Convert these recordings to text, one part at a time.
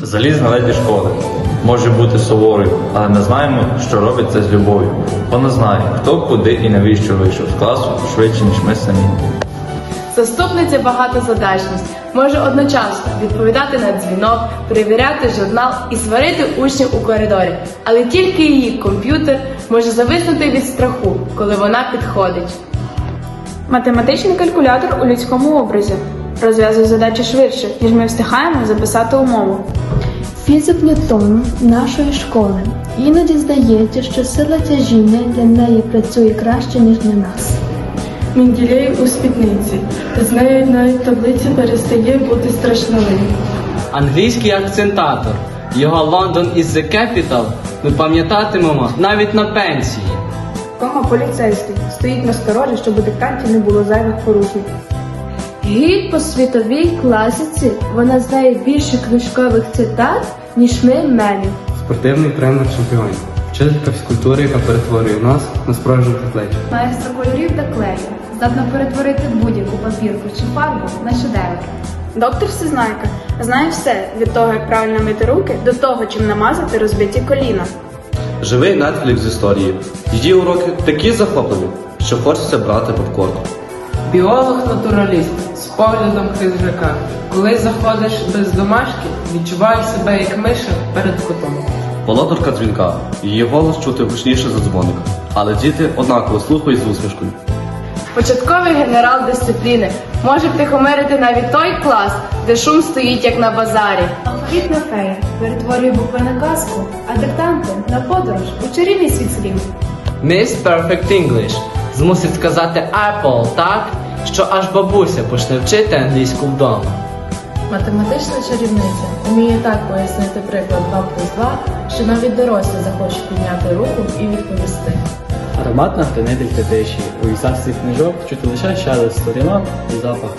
Залізна леді школи може бути суворою, але ми знаємо, що робить це з любов'ю. Вона знає, хто куди і навіщо вийшов з класу швидше, ніж ми самі. Заступниця багатозадачність може одночасно відповідати на дзвінок, перевіряти журнал і сварити учнів у коридорі, але тільки її комп'ютер може зависнути від страху, коли вона підходить. Математичний калькулятор у людському образі розв'язує задачі швидше, ніж ми встигаємо записати умову. Фізик Ньютон нашої школи. Іноді здається, що сила тяжіння для неї працює краще, ніж для нас. Менділеєв у спідниці. З нею навіть таблиця перестає бути страшною. Англійський акцентатор. Його London is the capital ми пам'ятатимемо навіть на пенсії. Кома поліцейський стоїть на сторожі, щоб у диктанті не було зайвих порушень. Гід по світовій класиці вона знає більше книжкових цитат, ніж ми мемів. Спортивний тренер чемпіонів. Вчителька фізкультури, яка перетворює нас на справжніх атлетів. Маестро кольорів та клею здатна перетворити будь-яку папірку чи фарбу на шедевр. Доктор Всезнайка знає все від того, як правильно мити руки, до того, чим намазати розбиті коліна. Живий Netflix з історії. Її уроки такі захопливі, що хочеться брати попкорн. Біолог-натураліст з поглядом хижака. Коли заходиш без домашки, відчуваєш себе як миша перед котом. Володарка дзвінка. Її голос чути гучніше за дзвоник. Але діти однаково слухають з усмішкою. Початковий генерал дисципліни може втихомирити навіть той клас, де шум стоїть як на базарі. Алфавітна фея перетворює букви на казку, а диктанти на подорож у чарівний світ слів. Miss Perfect English змусить сказати Apple так, що аж бабуся почне вчити англійську вдома. Математична чарівниця вміє так пояснити приклад 2 плюс 2, що навіть дорослі захочуть підняти руку і відповісти. Ароматна хранителька тиші. У ісасті книжок чути лише щали сторінок і запах.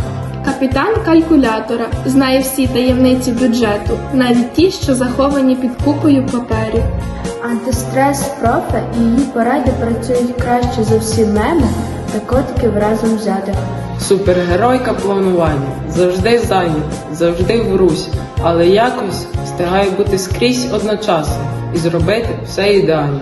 Капітан калькулятора знає всі таємниці бюджету, навіть ті, що заховані під купою паперів. Антистрес профе і її поради працюють краще за всі меми та котиків разом взятих. Супергеройка планування. Завжди зайнята, завжди в русі, але якось встигає бути скрізь одночасно і зробити все ідеально.